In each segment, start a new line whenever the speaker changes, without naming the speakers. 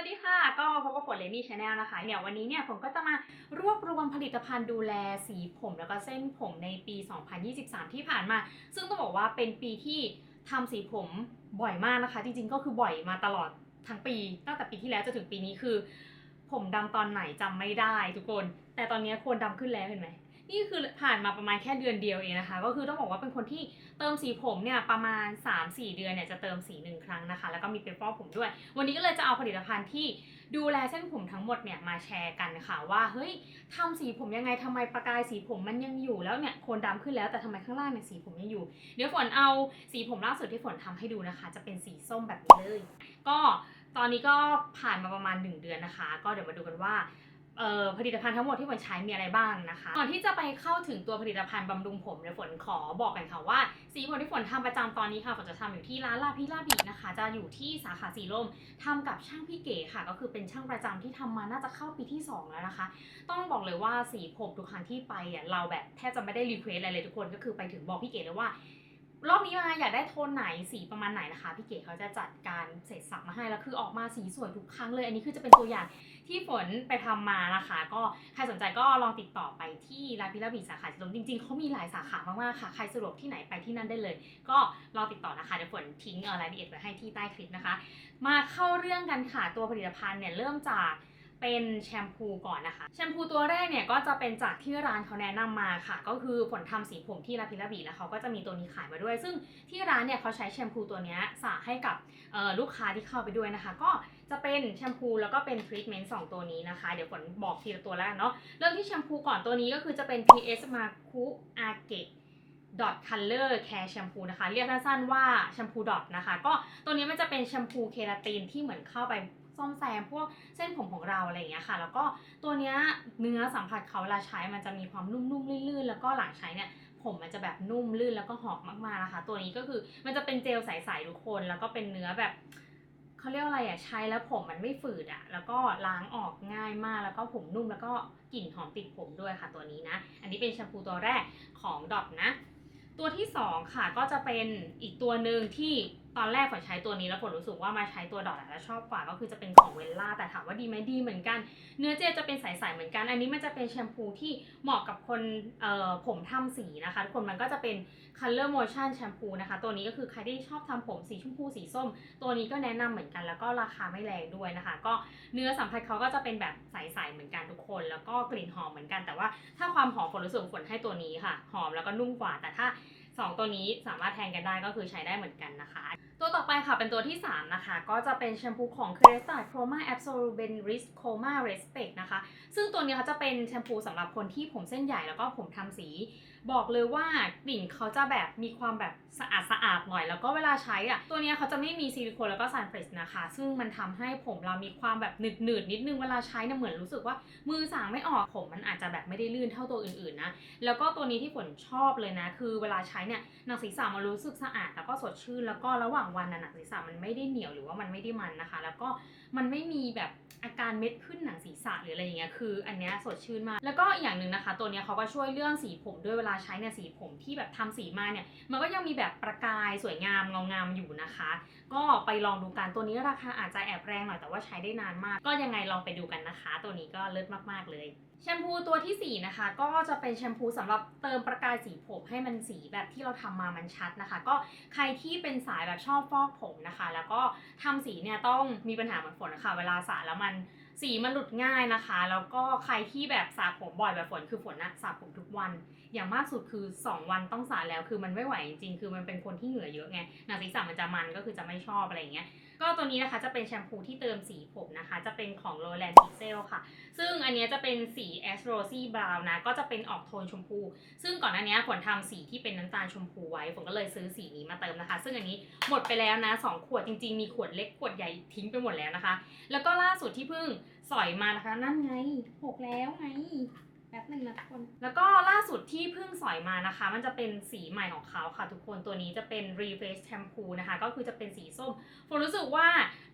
วัสดีค่ะ ก็พบกับฝนเลนี่ชาแนลนะคะเนี่ยวันนี้เนี่ยผมก็จะมารวบรวมผลิตภัณฑ์ดูแลสีผมแล้วก็เส้นผมในปี 2023 ที่ผ่านมา ซึ่งต้องบอกว่าเป็นปีที่ทำสีผมบ่อยมากนะคะ จริงๆก็คือบ่อยมาตลอดทั้งปี ตั้งแต่ปีที่แล้วจนถึงปีนี้คือ ผมดำตอนไหนจำไม่ได้ทุกคน แต่ตอนนี้โคนดำขึ้นแล้วเห็นไหม นี่คือผ่านมาประมาณแค่เดือนเดียวเองนะคะ ก็คือต้องบอกว่าเป็นคนที่เติมสีผมเนี่ยประมาณ 3-4 เดือนเนี่ยจะเติมสีหนึ่งครั้งนะคะ แล้วก็มีเป็นฟอกผมด้วย วันนี้ก็เลยจะเอาผลิตภัณฑ์ที่ดูแลเส้นผมทั้งหมดเนี่ยมาแชร์กันค่ะว่าเฮ้ยทำสีผมยังไงทำไมประกายสีผมมันยังอยู่แล้วเนี่ยโคนดำขึ้นแล้วแต่ทำไมข้างล่างเนี่ยสีผมยังอยู่ เดี๋ยวฝนเอาสีผมล่าสุดที่ฝนทำให้ดูนะคะ จะเป็นสีส้มแบบนี้เลย ก็ตอนนี้ก็ผ่านมาประมาณ 1 เดือนนะคะ ก็เดี๋ยวมาดูกันว่า ผลิตภัณฑ์ทั้งหมดที่ฝนใช้มีอะไรบ้างนะคะ ก่อนที่จะไปเข้าถึงตัวผลิตภัณฑ์บำรุงผมเดี๋ยวฝนขอบอกกันค่ะว่า สีผมที่ฝนทำประจำตอนนี้ค่ะฝนจะทำอยู่ที่ร้านลาพิลาบีนะคะ จะอยู่ที่สาขาสีลมทำกับช่างพี่เก๋ค่ะ ก็คือเป็นช่างประจำที่ทำมาน่าจะเข้าปีที่สองแล้วนะคะ ต้องบอกเลยว่าสีผมทุกครั้งที่ไปอะเราแบบแทบจะไม่ได้รีเควสอะไรเลยทุกคนก็คือไปถึงบอกพี่เก๋เลยว่า รอบนี้มาอยากได้โทนไหนสีประมาณไหนนะคะพี่เก๋เขาจะจัดการเสร็จสับมาให้แล้วคือออกมาสีสวยทุกครั้งเลย อันนี้คือจะเป็นตัวอย่างที่ฝนไปทำมานะคะ ก็ใครสนใจก็ลองติดต่อไปที่ร้านพิลาบีสาขาสีลมจริงๆเขามีหลายสาขามากๆค่ะใครสะดวกที่ไหนไปที่นั่นได้เลย ก็ลองติดต่อนะคะเดี๋ยวฝนทิ้งอ่อรายละเอียดไว้ให้ที่ใต้คลิปนะคะ มาเข้าเรื่องกันค่ะตัวผลิตภัณฑ์เนี่ยเริ่มจาก เป็นแชมพูก่อนนะคะ แชมพูตัวแรกเนี่ยก็จะเป็นจากที่ร้านเขาแนะนำมาค่ะ ก็คือผลทำสีผมที่ลาพิลาบีแล้วเขาก็จะมีตัวนี้ขายมาด้วย ซึ่งที่ร้านเนี่ยเขาใช้แชมพูตัวนี้สระให้กับลูกค้าที่เข้าไปด้วยนะคะ ก็จะเป็นแชมพูแล้วก็เป็นทรีทเมนต์สองตัวนี้นะคะ เดี๋ยวฝนบอกทีละตัวแล้วกันเนาะเริ่มที่แชมพูก่อนตัวนี้ก็คือจะเป็น PS Maku Age ดอทคัลเลอร์แคร์แชมพูนะคะ เรียกสั้นๆว่าแชมพูดอทนะคะ ก็ตัวนี้มันจะเป็นแชมพูเคราตินที่เหมือนเข้าไป ซ่อมแซมพวกเส้นผมของเราอะไรอย่างเงี้ยค่ะ แล้วก็ตัวเนี้ยเนื้อสัมผัสเขาเวลาใช้มันจะมีความนุ่มๆลื่นๆ แล้วก็หลังใช้เนี่ยผมมันจะแบบนุ่มลื่นแล้วก็หอมมากๆนะคะ ตัวนี้ก็คือมันจะเป็นเจลใสๆทุกคน แล้วก็เป็นเนื้อแบบเขาเรียกอะไรอะใช้แล้วผมมันไม่ฝืดอะ แล้วก็ล้างออกง่ายมากแล้วก็ผมนุ่มแล้วก็กลิ่นหอมติดผมด้วยค่ะตัวนี้นะ อันนี้เป็นแชมพูตัวแรกของดอทนะ ตัวที่สองค่ะก็จะเป็นอีกตัวหนึ่งที่ ตอนแรกฝนใช้ตัวนี้แล้วฝนรู้สึกว่ามาใช้ตัวดอทแล้วชอบกว่าก็คือจะเป็นของเวลล่าแต่ถามว่าดีไหมดีเหมือนกัน เนื้อเจลจะเป็นใสๆเหมือนกัน อันนี้มันจะเป็นแชมพูที่เหมาะกับคนผมทำสีนะคะทุกคนมันก็จะเป็น color motion แชมพูนะคะ ตัวนี้ก็คือใครที่ชอบทำผมสีชมพูสีส้ม ตัวนี้ก็แนะนำเหมือนกัน แล้วก็ราคาไม่แรงด้วยนะคะ ก็เนื้อสัมผัสเขาก็จะเป็นแบบใสๆเหมือนกันทุกคน แล้วก็กลิ่นหอมเหมือนกัน แต่ว่าถ้าความหอมฝนรู้สึกฝนให้ตัวนี้ค่ะ หอมแล้วก็นุ่มกว่าแต่ถ้าสองตัวนี้สามารถแทนกันได้ก็คือใช้ได้เหมือนกันนะคะ ตัวต่อไปค่ะเป็นตัวที่ 3 นะคะ ก็จะเป็นแชมพูของ c r e s t a Chroma Absolute Risk Chroma Respect นะคะ ซึ่งตัวนี้เขาจะเป็นแชมพูสำหรับคนที่ผมเส้นใหญ่แล้วก็ผมทำสี บอกเลยว่ากลิ่นเขาจะแบบมีความแบบสะอาดสะอาดหน่อย แล้วก็เวลาใช้อะตัวนี้เขาจะไม่มีซิลิโคนแล้วก็ซันเฟรชนะคะ ซึ่งมันทำให้ผมเรามีความแบบหนืดหนืดนิดนึงเวลาใช้เนี่ยเหมือนรู้สึกว่า มือสางไม่ออกผมมันอาจจะแบบไม่ได้ลื่นเท่าตัวอื่นๆนะ แล้วก็ตัวนี้ที่ฝนชอบเลยนะ คือเวลาใช้เนี่ยหนังศีรษะมันรู้สึกสะอาดแล้วก็สดชื่นแล้วก็ระหว่างวันหนังศีรษะมันไม่ได้เหนียวหรือว่ามันไม่ได้มันนะคะ แล้วก็มันไม่มีแบบอาการเม็ดขึ้นหนังศีรษะหรืออะไรอย่างเงี้ยคือ อันเนี้ยสดชื่นมากแล้วก็อีกอย่างหนึ่งนะคะ ตัวเนี้ยเขาก็ช่วยเรื่องสีผมด้วยเวลาใช้เนี่ยสีผมที่แบบทำสีมาเนี่ยมันก็ยังมีแบบประกายสวยงามเงางามอยู่นะคะ ก็ไปลองดูกันตัวนี้ราคาอาจจะแอบแรงหน่อยแต่ว่าใช้ได้นานมาก ก็ยังไงลองไปดูกันนะคะ ตัวนี้ก็เลิศมากๆเลย แชมพูตัวทีสี่ 4 นะคะ ก็จะเป็นแชมพูสำหรับเติมประกายสีผมให้มันสีแบบที่เราทำมามันชัดนะคะ ก็ใครที่เป็นสายแบบชอบฟอกผมนะคะ แล้วก็ทำสีเนี่ยต้องมีปัญหาเหมือนฝนนะคะเวลาสระแล้วมันสีมันหลุดง่ายนะคะ แล้วก็ใครที่แบบสระผมบ่อยแบบฝนคือฝนนะสระผมทุกวัน อย่างมากสุดคือ 2 วันต้องสระแล้วคือมันไม่ไหวจริงๆคือมันเป็นคนที่เหงื่อเยอะไงหนังศีรษะมันจะมันก็คือจะไม่ชอบอะไรอย่างเงี้ย ก็ตัวนี้นะคะจะเป็นแชมพูที่เติมสีผมนะคะ จะเป็นของ Roland Pixel ค่ะ ซึ่งอันนี้จะเป็นสี Ash Rosy Brown นะ ก็จะเป็นออกโทนชมพู ซึ่งก่อนหน้านี้ฝนทำสีที่เป็นน้ำตาลชมพูไว้ ฝนก็เลยซื้อสีนี้มาเติมนะคะ ซึ่งอันนี้หมดไปแล้วนะ 2 ขวดจริงๆ มีขวดเล็กขวดใหญ่ทิ้งไปหมดแล้วนะคะ แล้วก็ล่าสุดที่เพิ่งสอยมานะคะ นั่นไงหกแล้วไง แป๊บหนึ่งนะทุกคน แล้วก็ล่าสุดที่เพิ่งสอยมานะคะ มันจะเป็นสีใหม่ของเขาค่ะทุกคนตัวนี้จะเป็น Refresh Shampoo นะคะ ก็คือจะเป็นสีส้มผมรู้สึกว่า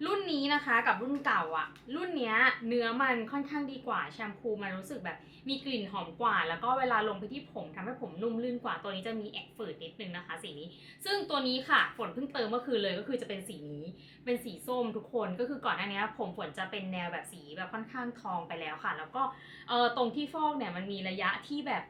รุ่นนี้นะคะกับรุ่นเก่าอะรุ่นเนี้ยเนื้อมันค่อนข้างดีกว่าแชมพูมันรู้สึกแบบมีกลิ่นหอมกว่า แล้วก็เวลาลงไปที่ผมทำให้ผมนุ่มลื่นกว่า ตัวนี้จะมีแอบฝืดนิดนึงนะคะสีนี้ ซึ่งตัวนี้ค่ะฝนเพิ่งเติมเมื่อคืนเลยก็คือจะเป็นสีนี้ เป็นสีส้มทุกคนก็คือก่อนหน้านี้ผมฝนจะเป็นแนวแบบสีแบบค่อนข้างทองไปแล้วค่ะ แล้วก็เออตรงที่ฟอกเนี่ยมันมีระยะที่แบบ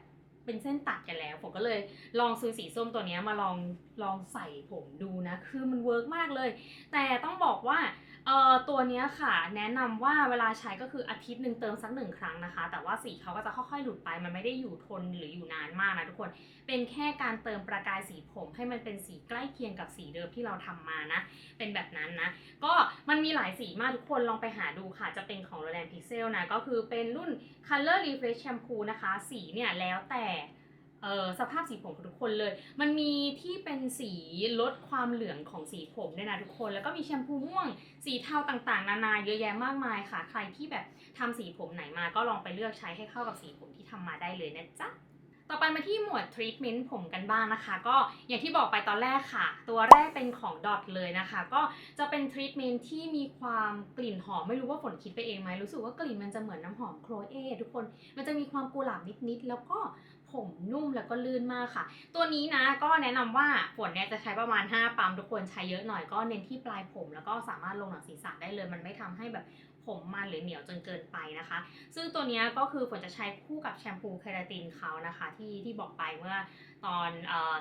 เป็นเส้นตัดกันแล้ว ผมก็เลยลองซื้อสีส้มตัวนี้มาลองลองใส่ผมดูนะ คือมันเวิร์กมากเลย แต่ต้องบอกว่า เอ่อตัวเนี้ยค่ะ แนะนำว่าเวลาใช้ก็คืออาทิตย์หนึ่งเติมสักหนึ่งครั้งนะคะ แต่ว่าสีเขาก็จะค่อยๆหลุดไป มันไม่ได้อยู่ทนหรืออยู่นานมากนะทุกคน เป็นแค่การเติมประกายสีผมให้มันเป็นสีใกล้เคียงกับสีเดิมที่เราทำมานะ เป็นแบบนั้นนะ ก็มันมีหลายสีมากทุกคนลองไปหาดูค่ะ จะเป็นของ r o l a n Pixel นะ ก็คือเป็นรุ่น Color Refresh Shampoo นะคะ สีเนี่ยแล้วแต่ สภาพสีผมของทุกคนเลย มันมีที่เป็นสีลดความเหลืองของสีผมด้วยนะทุกคน แล้วก็มีแชมพูม่วง สีเทาต่างๆ นานาเยอะแยะมากมายค่ะ ใครที่แบบทำสีผมไหนมาก็ลองไปเลือกใช้ให้เข้ากับสีผมที่ทำมาได้เลยนะจ๊ะต่อไปมาที่หมวดทรีทเมนต์ผมกันบ้างนะคะ ก็อย่างที่บอกไปตอนแรกค่ะ ตัวแรกเป็นของดอทเลยนะคะ ก็จะเป็นทรีทเมนต์ที่มีความกลิ่นหอม ไม่รู้ว่าฝนคิดไปเองไหมรู้สึกว่ากลิ่นมันจะเหมือนน้ำหอมโคลเอทุกคน มันจะมีความกุหลาบนิดๆ แล้วก็ ผมนุ่มแล้วก็ลื่นมากค่ะ ตัวนี้นะก็แนะนำว่าฝนเนี่ยจะใช้ประมาณ 5 ปั๊มทุกคนใช้เยอะหน่อยก็เน้นที่ปลายผมแล้วก็สามารถลงหลังศีรษะได้เลย มันไม่ทำให้แบบผมมันหรือเหนียวจนเกินไปนะคะ ซึ่งตัวนี้ก็คือฝนจะใช้คู่กับแชมพูเคราตินเขานะคะ ที่ที่บอกไปเมื่อ ตอน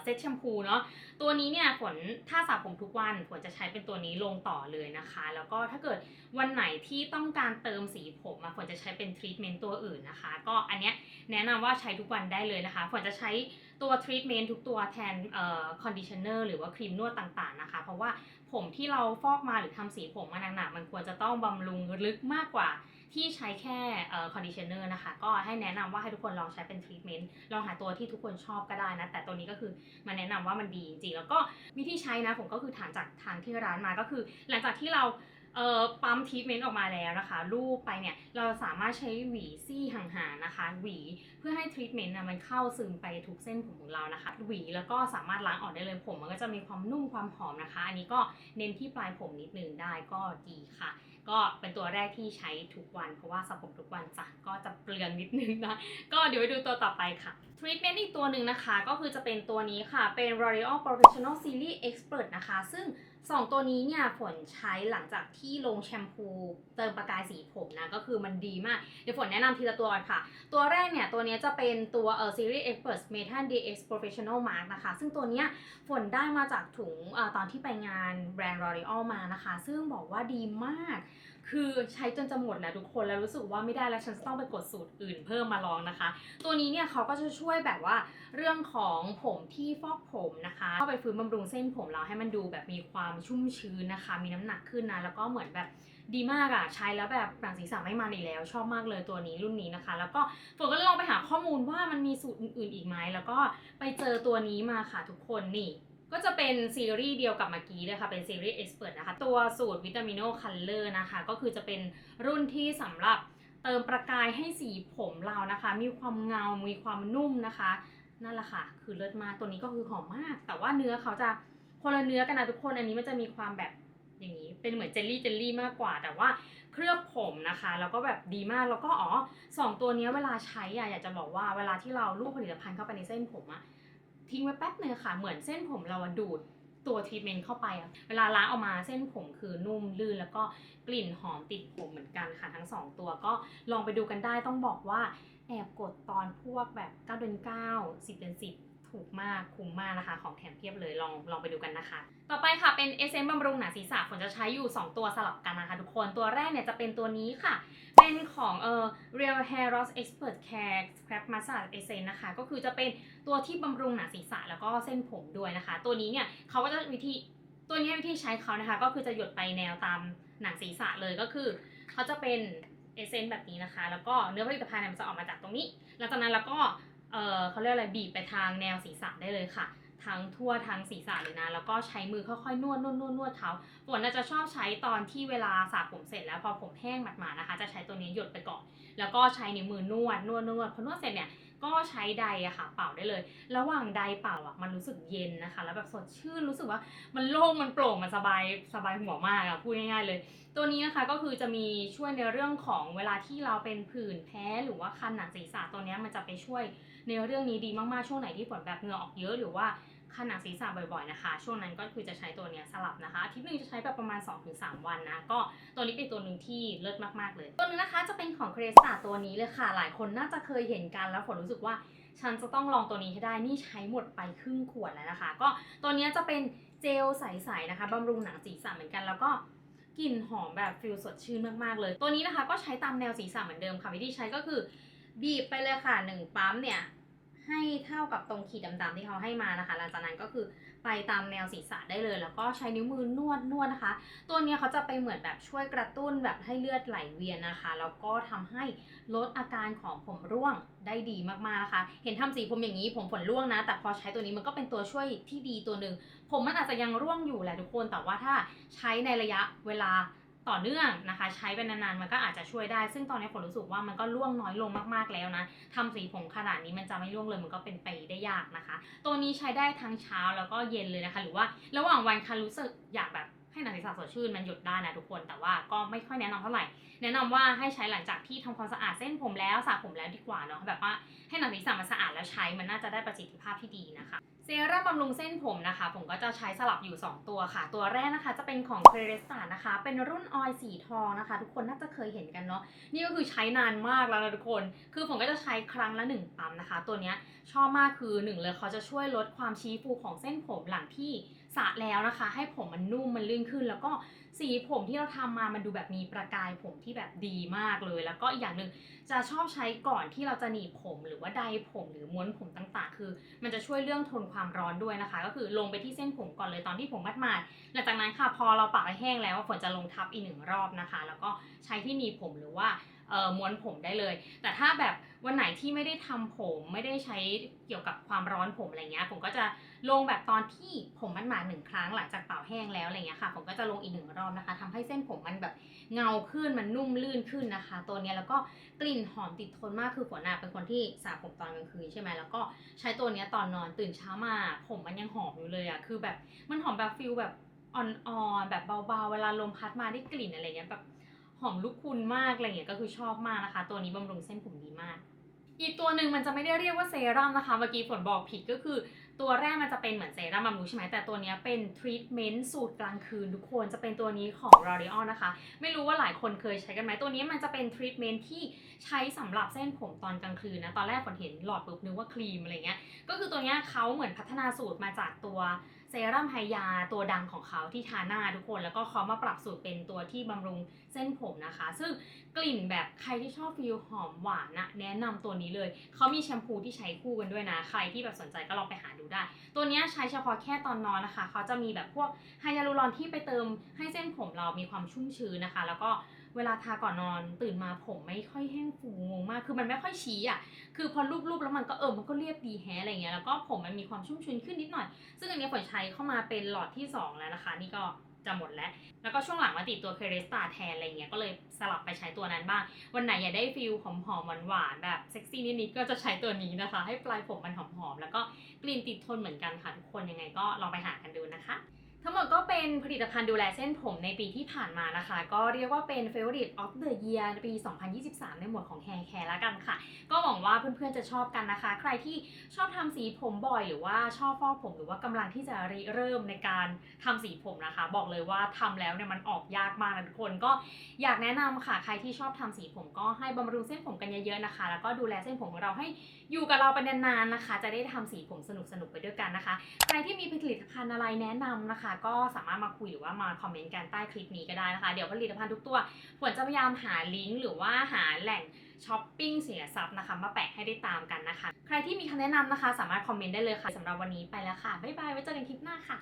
เซ็ตแชมพูเนาะตัวนี้เนี่ยฝนถ้าสระผมทุกวันฝนจะใช้เป็นตัวนี้ลงต่อเลยนะคะ แล้วก็ถ้าเกิดวันไหนที่ต้องการเติมสีผมอะฝนจะใช้เป็นทรีทเมนต์ตัวอื่นนะคะ ก็อันเนี้ยแนะนำว่าใช้ทุกวันได้เลยนะคะฝนจะใช้ตัวทรีทเมนต์ทุกตัวแทนคอนดิชเนอร์หรือว่าครีมนวดต่างๆนะคะ เพราะว่า ผมที่เราฟอกมาหรือทำสีผมมาหนักๆมันควรจะต้องบำรุงลึกมากกว่าที่ใช้แค่คอนดิชเนอร์นะคะ ก็ให้แนะนำว่าให้ทุกคนลองใช้เป็นทรีทเมนต์ลองหาตัวที่ทุกคนชอบก็ได้นะ แต่ตัวนี้ก็คือมาแนะนำว่ามันดีจริงๆแล้วก็วิธีใช้นะผมก็คือถามจากทางที่ร้านมาก็คือ หลังจากที่เรา เอ่อปั๊มทรีทเมนต์ออกมาแล้วนะคะรูปไปเนี่ยเราสามารถใช้หวีซี่ห่างๆนะคะ หวีเพื่อให้ทรีทเมนต์นะมันเข้าซึมไปทุกเส้นผมของเรานะคะ หวีแล้วก็สามารถล้างออกได้เลยผมมันก็จะมีความนุ่มความหอมนะคะ อันนี้ก็เน้นที่ปลายผมนิดนึงได้ก็ดีค่ะ ก็เป็นตัวแรกที่ใช้ทุกวัน เพราะว่าสระผมทุกวันจ้ะก็จะเปลืองนิดนึงนะก็เดี๋ยวไปดูตัวต่อไปค่ะทรีทเมนต์อีกตัวหนึ่งนะคะ ก็คือจะเป็นตัวนี้ค่ะเป็น L'Oreal Professional Series Expert นะคะ ซึ่ง สองตัวนี้เนี่ยฝนใช้หลังจากที่ลงแชมพูเติมประกายสีผมนะ ก็คือมันดีมาก เดี๋ยวฝนแนะนำทีละตัวก่อนค่ะ ตัวแรกเนี่ยตัวนี้จะเป็นตัวเอ่อ Series Expert Methane DX Professional Mask นะคะ ซึ่งตัวเนี้ยฝนได้มาจากถุงเออตอนที่ไปงานแบรนด์ L'Oreal มานะคะ ซึ่งบอกว่าดีมาก คือใช้จนจะหมดแล้วทุกคนแล้วรู้สึกว่าไม่ได้แล้วฉันจะต้องไปกดสูตรอื่นเพิ่มมาลองนะคะ ตัวนี้เนี่ยเขาก็จะช่วยแบบว่าเรื่องของผมที่ฟอกผมนะคะเข้าไปฟื้นบำรุงเส้นผมเราให้มันดูแบบมีความชุ่มชื้นนะคะ มีน้ำหนักขึ้นนะแล้วก็เหมือนแบบดีมากอะใช้แล้วแบบหนังศีรษะไม่มันอีกแล้ว ชอบมากเลยตัวนี้รุ่นนี้นะคะ แล้วก็ฝนก็เลยลองไปหาข้อมูลว่ามันมีสูตรอื่นๆอีกไหมแล้วก็ไปเจอตัวนี้มาค่ะทุกคนนี่ ก็จะเป็นซีรีส์เดียวกับเมื่อกี้เลยค่ะ เป็นซีรีส์เอ็กซ์เพรสนะคะ ตัวสูตรวิตามิโนคัลเลอร์นะคะ ก็คือจะเป็นรุ่นที่สำหรับเติมประกายให้สีผมเรานะคะ มีความเงา มีความนุ่มนะคะ นั่นแหละค่ะ คือเลิศมาก ตัวนี้ก็คือหอมมาก แต่ว่าเนื้อเขาจะคนละเนื้อกันนะทุกคน อันนี้มันจะมีความแบบอย่างนี้ เป็นเหมือนเจลลี่เจลลี่มากกว่า แต่ว่าเคลือบผมนะคะ แล้วก็แบบดีมาก แล้วก็อ๋อสองตัวเนี้ยเวลาใช้อะอยากจะบอกว่าเวลาที่เราลูบผลิตภัณฑ์เข้าไปในเส้นผมอะ ทิ้งไว้แป๊บนึงค่ะ เหมือนเส้นผมเราดูดตัวทรีทเมนต์เข้าไปอะเวลาล้างออกมาเส้นผมคือนุ่มลื่น แล้วก็กลิ่นหอมติดผมเหมือนกันค่ะทั้งสองตัวก็ลองไปดูกันได้ต้องบอกว่าแอบกดตอนพวกแบบ9เดือน9 10เดือน10 ถูกมากคุ้มมากนะคะ ของแถมเพียบเลยลองลองไปดูกันนะคะ ต่อไปค่ะเป็นเอเซนบำรุงหนังศีรษะฝนจะใช้อยู่ 2 ตัวสลับกันนะคะ ทุกคนตัวแรกเนี่ยจะเป็นตัวนี้ค่ะ เป็นของเอ่อ Real Hair Loss Expert Care Scrap Massage Essence นะคะ ก็คือจะเป็นตัวที่บำรุงหนังศีรษะแล้วก็เส้นผมด้วยนะคะ ตัวนี้เนี่ยเขาก็จะวิธีตัวนี้วิธีใช้เขานะคะ ก็คือจะหยดไปแนวตามหนังศีรษะเลยก็คือเขาจะเป็นเอเซนแบบนี้นะคะ แล้วก็เนื้อผลิตภัณฑ์มันจะออกมาจากตรงนี้ หลังจากนั้นแล้วก็ เออเขาเรียกอะไรบีบไปทางแนวศีรษะได้เลยค่ะ ทั้งทั่วทั้งศีรษะเลยนะ แล้วก็ใช้มือค่อยๆนวดนวดนวดนวดเท้าฝนน่าจะชอบใช้ตอนที่เวลาสระผมเสร็จแล้วพอผมแห้งหมาดๆนะคะ จะใช้ตัวนี้หยดไปก่อน แล้วก็ใช้นิ้วมือนวดนวดนวดพอนวดเสร็จเนี่ยก็ใช้ไดร์อะค่ะเป่าได้เลย ระหว่างไดร์เป่าอะมันรู้สึกเย็นนะคะ แล้วแบบสดชื่นรู้สึกว่ามันโล่งมันโปร่งมันสบายสบายหัวมากอะพูดง่ายๆเลย ตัวนี้นะคะก็คือจะมีช่วยในเรื่องของเวลาที่เราเป็นผื่นแพ้หรือว่าคันหนังศีรษะตัวนี้มันจะไปช่วย ในเรื่องนี้ดีมากๆ ช่วงไหนที่ฝนแบบเหงื่อออกเยอะหรือว่าคันหนังศีรษะบ่อยๆนะคะ ช่วงนั้นก็คือจะใช้ตัวเนี้ยสลับนะคะอาทิตย์หนึ่งจะใช้แบบประมาณ 2-3 วันนะ ก็ตัวนี้เป็นตัวหนึ่งที่เลิศมากๆเลย ตัวนึงนะคะจะเป็นของเครสตาตัวนี้เลยค่ะ หลายคนน่าจะเคยเห็นกันแล้วฝนรู้สึกว่าฉันจะต้องลองตัวนี้ให้ได้ นี่ใช้หมดไปครึ่งขวดแล้วนะคะ ก็ตัวนี้จะเป็นเจลใสๆนะคะบำรุงหนังศีรษะเหมือนกันแล้วก็กลิ่นหอมแบบฟิลสดชื่นมากๆเลย ตัวนี้นะคะก็ใช้ตามแนวศีรษะเหมือนเดิมค่ะ วิธีใช้ก็คือ บีบไปเลยค่ะหนึ่งปั๊มเนี่ยให้เท่ากับตรงขีดดำๆที่เขาให้มานะคะ หลังจากนั้นก็คือไปตามแนวศีรษะได้เลย แล้วก็ใช้นิ้วมือนวดนวดนะคะ ตัวนี้เขาจะไปเหมือนแบบช่วยกระตุ้นแบบให้เลือดไหลเวียนนะคะ แล้วก็ทำให้ลดอาการของผมร่วงได้ดีมากๆนะคะ เห็นทำสีผมอย่างนี้ผมฝนร่วงนะ แต่พอใช้ตัวนี้มันก็เป็นตัวช่วยที่ดีตัวหนึ่ง ผมมันอาจจะยังร่วงอยู่แหละทุกคน แต่ว่าถ้าใช้ในระยะเวลา ต่อเนื่องนะคะ ใช้ไปนานๆมันก็อาจจะช่วยได้ ซึ่งตอนนี้ผมรู้สึกว่ามันก็ร่วงน้อยลงมากๆแล้วนะทำสีผมขนาดนี้มันจะไม่ร่วงเลยมันก็เป็นไปได้ยากนะคะ ตัวนี้ใช้ได้ทั้งเช้าแล้วก็เย็นเลยนะคะ หรือว่าระหว่างวันค่ะรู้สึกอยากแบบ ให้หนังศีรษะสดชื่นมันหยุดได้นะทุกคน แต่ว่าก็ไม่ค่อยแนะนำเท่าไหร่ แนะนำว่าให้ใช้หลังจากที่ทำความสะอาดเส้นผมแล้วสระผมแล้วดีกว่าเนาะ แบบว่าให้หนังศีรษะมันสะอาดแล้วใช้มันน่าจะได้ประสิทธิภาพที่ดีนะคะ เซรั่มบำรุงเส้นผมนะคะ ผมก็จะใช้สลับอยู่ 2 ตัวค่ะ ตัวแรกนะคะจะเป็นของ c r e s t a นะคะ เป็นรุ่นออยสีทองนะคะ ทุกคนน่าจะเคยเห็นกันเนาะ นี่ก็คือใช้นานมากแล้วนะทุกคน คือผมก็จะใช้ครั้งละ 1 ปั๊มนะคะ ตัวเนี้ยชอบมากคือ 1 เลยเขาจะช่วยลดความชี้ฟูของเส้นผมหลังที่ สระแล้วนะคะ ให้ผมมันนุ่มมันลื่นขึ้น แล้วก็สีผมที่เราทำมามันดูแบบมีประกายผมที่แบบดีมากเลย แล้วก็อีกอย่างหนึ่งจะชอบใช้ก่อนที่เราจะหนีบผมหรือว่าไดผมหรือม้วนผมต่างๆ คือ มันจะช่วยเรื่องทนความร้อนด้วยนะคะ ก็คือลงไปที่เส้นผมก่อนเลยตอนที่ผมมัดมาดหลังจากนั้นค่ะพอเราปากแห้งแล้วฝนจะลงทับอีกหนึ่งรอบนะคะ แล้วก็ใช้ที่หนีบผมหรือว่าม้วนผมได้เลย แต่ถ้าแบบวันไหนที่ไม่ได้ทำผมไม่ได้ใช้เกี่ยวกับความร้อนผมอะไรเงี้ยผมก็จะลงแบบตอนที่ผมมันมาหนึ่งครั้งหลังจากเป่าแห้งแล้วอะไรเงี้ยค่ะ ผมก็จะลงอีกหนึ่งรอบนะคะทำให้เส้นผมมันแบบเงาขึ้นมันนุ่มลื่นขึ้นนะคะ ตัวนี้แล้วก็กลิ่นหอมติดทนมากคือฝนน่ะเป็นคนที่สระผมตอนกลางคืนใช่ไหมแล้วก็ใช้ตัวนี้ตอนนอนตื่นเช้ามา ผมมันยังหอมอยู่เลยอะคือแบบมันหอมแบบฟิลแบบอ่อนๆแบบเบาๆ เวลาลมพัดมาได้กลิ่นอะไรเงี้ยแบบ อมลูกคุณมากอะไรเงี้ยก็คือชอบมากนะคะ ตัวนี้บำรุงเส้นผมดีมาก อีกตัวหนึ่งมันจะไม่ได้เรียกว่าเซรั่มนะคะเมื่อกี้ฝนบอกผิดก็คือ ตัวแรกมันจะเป็นเหมือนเซรั่มบำรุงใช่ไหมแต่ตัวนี้เป็นทรีทเมนต์สูตรกลางคืนทุกคนจะเป็นตัวนี้ของ L'Oreal นะคะ ไม่รู้ว่าหลายคนเคยใช้กันไหมตัวนี้มันจะเป็นทรีทเมนต์ที่ใช้สำหรับเส้นผมตอนกลางคืนนะตอนแรกฝนเห็นหลอดปุ๊บนึกว่าครีมอะไรเงี้ยก็คือตัวนี้เขาเหมือนพัฒนาสูตรมาจากตัว เซรั่มไฮยาตัวดังของเขาที่ทาหน้าทุกคน แล้วก็เขามาปรับสูตรเป็นตัวที่บำรุงเส้นผมนะคะ ซึ่งกลิ่นแบบใครที่ชอบฟีลหอมหวานนะแนะนำตัวนี้เลย เขามีแชมพูที่ใช้คู่กันด้วยนะ ใครที่แบบสนใจก็ลองไปหาดูได้ ตัวนี้ใช้เฉพาะแค่ตอนนอนนะคะ เขาจะมีแบบพวกไฮยาลูรอนที่ไปเติมให้เส้นผมเรามีความชุ่มชื้นนะคะ แล้วก็ เวลาทาก่อนนอนตื่นมาผมไม่ค่อยแห้งฟูงงมาก คือมันไม่ค่อยชี้อะ คือพอรูปๆแล้วมันก็เออมันก็เรียบดีแฮะอะไรเงี้ยแล้วก็ผมมันมีความชุ่มชื้นขึ้นนิดหน่อย ซึ่งอันนี้ฝนใช้เข้ามาเป็นหลอดที่ 2 แล้วนะคะ นี่ก็จะหมดแล้ว แล้วก็ช่วงหลังมาติดตัวเคเรสตาแทนอะไรเงี้ย ก็เลยสลับไปใช้ตัวนั้นบ้าง วันไหนอยากได้ฟิลหอมๆหวานๆแบบเซ็กซี่นิดๆ ก็จะใช้ตัวนี้นะคะ ให้ปลายผมมันหอมๆ แล้วก็กลิ่นติดทนเหมือนกันค่ะทุกคน ยังไงก็ลองไปหากันดูนะคะ ทั้งหมดก็เป็นผลิตภัณฑ์ดูแลเส้นผมในปีที่ผ่านมานะคะ ก็เรียกว่าเป็น Favorite of the Year ปี 2023 ในหมวดของ Hair Care แล้วกันค่ะ ว่าเพื่อนๆจะชอบกันนะคะ ใครที่ชอบทำสีผมบ่อยหรือว่าชอบฟอกผมหรือว่ากำลังที่จะริเริ่มในการทำสีผมนะคะ บอกเลยว่าทำแล้วเนี่ยมันออกยากมากนะทุกคนก็อยากแนะนำค่ะใครที่ชอบทำสีผมก็ให้บำรุงเส้นผมกันเยอะๆนะคะ แล้วก็ดูแลเส้นผมของเราให้อยู่กับเราไปนานๆนะคะ จะได้ทำสีผมสนุกๆไปด้วยกันนะคะ ใครที่มีผลิตภัณฑ์อะไรแนะนำนะคะ ก็สามารถมาคุยหรือว่ามาคอมเมนต์กันใต้คลิปนี้ก็ได้นะคะ เดี๋ยวผลิตภัณฑ์ทุกตัวฝนจะพยายามหาลิงก์หรือว่าหาแหล่ง ช้อปปิ้งเสียทรัพย์นะคะมาแปะให้ได้ตามกันนะคะ ใครที่มีคำแนะนำนะคะ สามารถคอมเมนต์ได้เลยค่ะสำหรับวันนี้ไปแล้วค่ะบ๊ายบายไว้เจอกันคลิปหน้าค่ะ